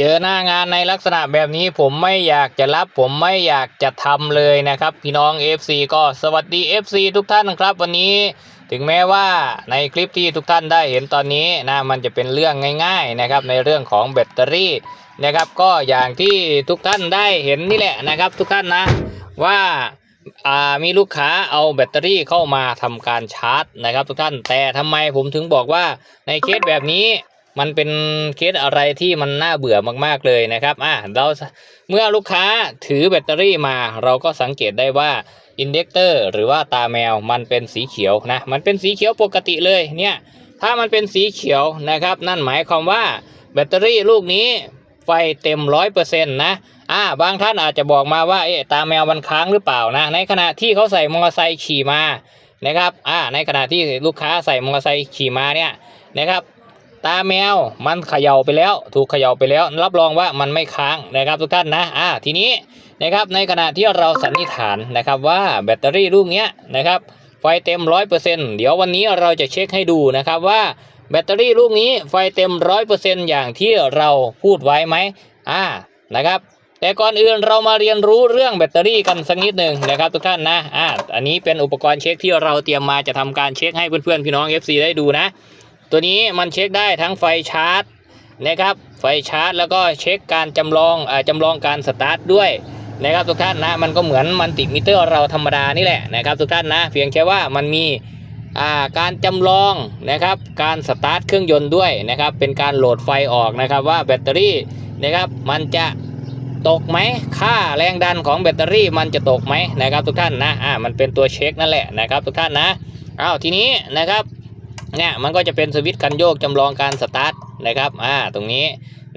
เจอหน้างานในลักษณะแบบนี้ผมไม่อยากจะรับ ผมไม่อยากจะทำเลยนะครับ พี่น้อง FC ก็สวัสดี FC ทุกท่านครับ วันนี้ถึงแม้ว่าในคลิปที่ทุกท่านได้เห็นตอนนี้นะมันจะเป็นเรื่องง่าย ๆนะครับ ในเรื่องของแบตเตอรี่นะครับ ก็อย่างที่ทุกท่านได้เห็นนี่แหละนะครับ ทุกท่านนะว่าอ่ามีลูกค้าเอาแบตเตอรี่เข้ามาทำการชาร์จนะครับ ทุกท่านแต่ทำไมผมถึงบอกว่าในเคสแบบนี้ มันเป็นเคสอะไรที่มันน่าเบื่อมากๆเลยนะครับอะเราเมื่อลูกค้าถือแบตเตอรี่มา เราก็สังเกตได้ว่าอินเดกเตอร์หรือว่าตาแมวมันเป็นสีเขียวนะ มันเป็นสีเขียวปกติเลยเนี่ย ถ้ามันเป็นสีเขียวนะครับ นั่นหมายความว่าแบตเตอรี่ลูกนี้ไฟเต็มร้อยเปอร์เซ็นต์นะอ่าบางท่านอาจจะบอกมาว่าเอ๊ะตาแมวมันค้างหรือเปล่านะ ในขณะที่เขาใส่มอเตอร์ไซค์ขี่มานะครับอ่าในขณะที่ลูกค้าใส่มอเตอร์ไซค์ขี่มาเนี่ยนะครับ ตาแมวมันเขย่าไปแล้ว ถูกเขย่าไปแล้ว รับรองว่ามันไม่ค้างนะครับทุกท่านนะอ่าทีนี้นะครับในขณะที่เราสันนิษฐานนะครับว่าแบตเตอรี่ลูกเนี้ยนะครับไฟเต็มร้อยเปอร์เซ็นต์เดี๋ยววันนี้เราจะเช็คให้ดูนะครับว่าแบตเตอรี่ลูกนี้ไฟเต็มร้อยเปอร์เซ็นต์อย่างที่เราพูดไว้ไหมอ่านะครับแต่ก่อนอื่นเรามาเรียนรู้เรื่องแบตเตอรี่กันสักนิดหนึ่งนะครับทุกท่านนะอ่าอันนี้เป็นอุปกรณ์เช็คที่เราเตรียมมาจะทำการเช็คให้เพื่อนๆพี่น้อง FC ได้ดูนะ ตัวนี้มันเช็คได้ทั้งไฟชาร์จนะครับ ไฟชาร์จ แล้วก็เช็คการจำลองอ่าจำลองการสตาร์ทด้วยนะครับทุกท่านนะมันก็เหมือนมันติมิเตอร์เราธรรมดานี่แหละนะครับทุกท่านนะเพียงแค่ว่ามันมีอ่าการจำลองนะครับการสตาร์ทเครื่องยนต์ด้วยนะครับเป็นการโหลดไฟออกนะครับว่าแบตเตอรี่นะครับมันจะตกไหมค่าแรงดันของแบตเตอรี่มันจะตกไหมนะครับทุกท่านนะอ่ามันเป็นตัวเช็คนั่นแหละนะครับทุกท่านนะอ้าวทีนี้นะครับ เนี่ยมันก็จะเป็นสวิตช์คันโยกจำลองการสตาร์ทนะครับอ่าตรงนี้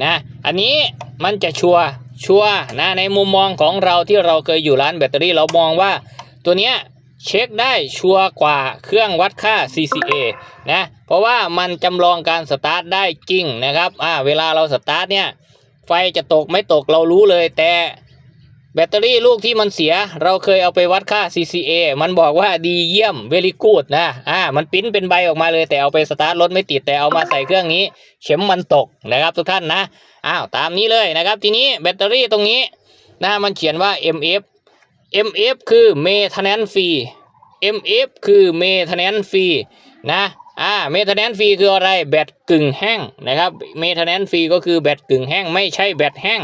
นะอันนี้มันจะชัวร์ชัวร์นะในมุมมองของเราที่เราเคยอยู่ร้านแบตเตอรี่เรามองว่า ตัวเนี้ยเช็คได้ชัวร์กว่าเครื่องวัดค่า CCA นะเพราะว่ามันจำลองการสตาร์ทได้จริงนะครับอ่าเวลาเราสตาร์ทเนี่ยไฟจะตกไม่ตกเรารู้เลยแต่ แบตเตอรี่ลูกที่มันเสีย เราเคยเอาไปวัดค่า CCA มันบอกว่าดีเยี่ยม very good นะอ่ามันปิ้นเป็นใบออกมาเลย แต่เอาไปสตาร์ทรถไม่ติดแต่เอามาใส่เครื่องนี้ เข็มมันตกนะครับทุกท่านนะอ้าวตามนี้เลยนะครับ ทีนี้แบตเตอรี่ตรงนี้นะมันเขียนว่า MF MF คือ maintenance fee MF คือ maintenance fee นะอ่า maintenance fee คืออะไรแบตกึ่งแห้งนะครับ maintenance fee ก็คือแบตกึ่งแห้งไม่ใช่แบตแห้ง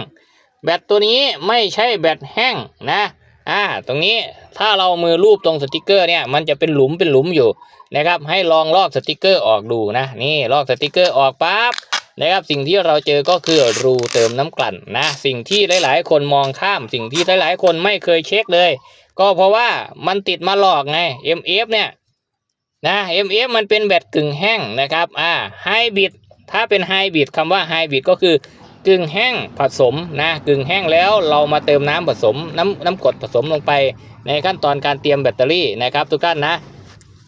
แบตตัวนี้ไม่ใช่แบตแห้งนะอ่าตรงนี้ถ้าเรามือรูปตรงสติกเกอร์เนี่ยมันจะเป็นหลุมเป็นหลุมอยู่นะครับให้ลองลอกสติกเกอร์ออกดูนะนี่ลอกสติกเกอร์ออกปั๊บนะครับสิ่งที่เราเจอก็คือรูเติมน้ำกลั่นนะสิ่งที่หลาย ๆ คนมองข้ามสิ่งที่หลาย ๆ คนไม่เคยเช็คเลย ก็เพราะว่ามันติดมาหลอกไง MF เนี่ยนะ MF มันเป็นแบตกึ่งแห้งนะครับอ่าไฮบริดถ้าเป็นไฮบริดคำว่าไฮบริดก็คือ กึ่งแห้งผสมนะกึ่งแห้งแล้วเรามาเติมน้ำผสมน้ำน้ำกรดผสมลงไป ในขั้นตอนการเตรียมแบตเตอรี่นะครับ ทุกท่านนะ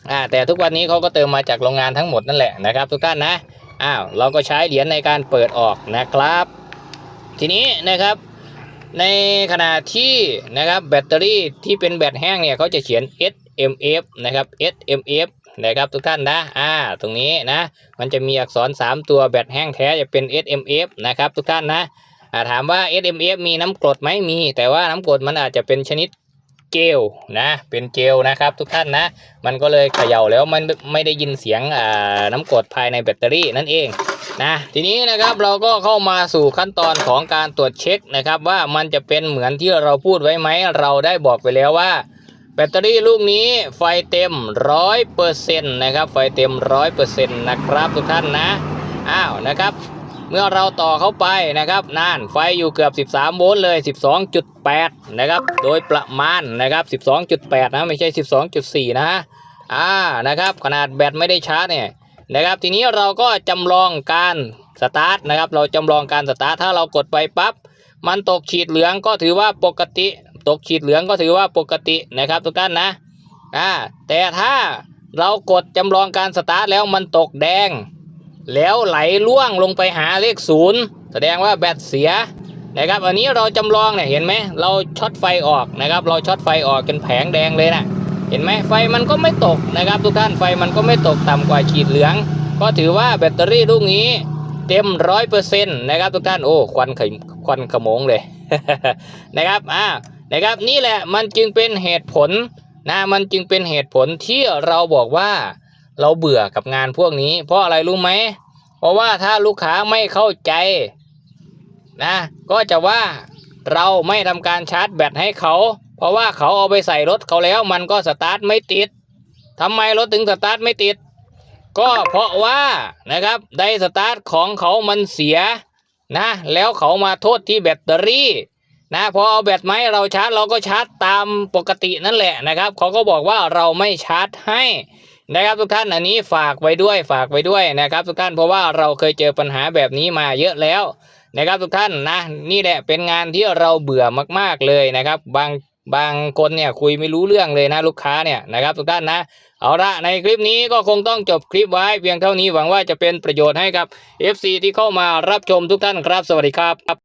อ่าแต่ทุกวันนี้เขาก็เติมมาจากโรงงานทั้งหมดนั่นแหละนะครับ ทุกท่านนะอ้าวเราก็ใช้เหรียญในการเปิดออกนะครับ ทีนี้นะครับ ในขณะที่นะครับแบตเตอรี่ที่เป็นแบตแห้งเนี่ยเขาจะเขียน SMF นะครับ SMF นะครับทุกท่านนะอ่าตรงนี้นะ มันจะมีอักษร 3 ตัวแบตแห้งแท้จะเป็น SMF นะครับทุกท่านนะอ่าถามว่า SMF มีน้ำกรดไหมมี แต่ว่าน้ำกรดมันอาจจะเป็นชนิดเจลนะเป็นเจลนะครับทุกท่านนะ มันก็เลยเขย่าแล้วมันไม่ได้ยินเสียงอ่าน้ำกรดภายในแบตเตอรี่นั่นเองนะทีนี้นะครับเราก็เข้ามาสู่ขั้นตอนของการตรวจเช็คนะครับ ว่ามันจะเป็นเหมือนที่เราพูดไว้ไหมเราได้บอกไปแล้วว่า แบตเตอรี่ลูกนี้ไฟเต็มร้อยเปอร์เซ็นต์นะครับ ไฟเต็มร้อยเปอร์เซ็นต์นะครับทุกท่านนะอ้าวนะครับ เมื่อเราต่อเข้าไปนะครับน่านไฟอยู่เกือบ 13 โวลต์เลย 12.8 นะครับ โดยประมาณนะครับ 12.8 นะไม่ใช่ 12.4 นะอ่านะครับ ขนาดแบตไม่ได้ชาร์จเนี่ยนะครับ ทีนี้เราก็จำลองการสตาร์ทนะครับ เราจำลองการสตาร์ทถ้าเรากดไปปั๊บมันตกขีดเหลืองก็ถือว่าปกติ ตกขีดเหลืองก็ถือว่าปกตินะครับทุกท่านนะอ่าแต่ถ้าเรากดจำลองการสตาร์ทแล้วมันตกแดง แล้วไหลล่วงลงไปหาเลขศูนย์แสดงว่าแบตเสียนะครับอันนี้เราจำลองเนี่ยเห็นไหมเราช็อตไฟออกนะครับ เราช็อตไฟออกจนแผงแดงเลยนะเห็นไหมไฟมันก็ไม่ตกนะครับ ทุกท่านไฟมันก็ไม่ตกต่ำกว่าขีดเหลือง ก็ถือว่าแบตเตอรี่ลูกนี้เต็มร้อยเปอร์เซ็นต์นะครับทุกท่านโอ้ควันขควันขโมงเลยนะครับอ่า นะครับนี่แหละมันจึงเป็นเหตุผลนะมันจึงเป็นเหตุผลที่เราบอกว่าเราเบื่อกับงานพวกนี้ เพราะอะไรรู้ไหมเพราะว่าถ้าลูกค้าไม่เข้าใจนะก็จะว่าเราไม่ทำการชาร์จแบตให้เขา เพราะว่าเขาเอาไปใส่รถเขาแล้วมันก็สตาร์ทไม่ติดทำไมรถถึงสตาร์ทไม่ติด ก็เพราะว่านะครับไดสตาร์ทของเขามันเสียนะแล้วเขามาโทษที่แบตเตอรี่ นะพอเอาแบตไหมเราชาร์จเราก็ชาร์จตามปกตินั่นแหละนะครับเขาก็บอกว่าเราไม่ชาร์จให้นะครับทุกท่านอันนี้ฝากไว้ด้วยฝากไว้ด้วยนะครับ ทุกท่านเพราะว่าเราเคยเจอปัญหาแบบนี้มาเยอะแล้วนะครับทุกท่านนะนี่แหละเป็นงานที่เราเบื่อมากๆเลยนะครับ บางบางคนเนี่ยคุยไม่รู้เรื่องเลยนะลูกค้าเนี่ยนะครับ ทุกท่านนะเอาละในคลิปนี้ก็คงต้องจบคลิปไว้เพียงเท่านี้หวังว่าจะเป็นประโยชน์ให้กับ FC ที่เข้ามารับชมทุกท่านครับ สวัสดีครับ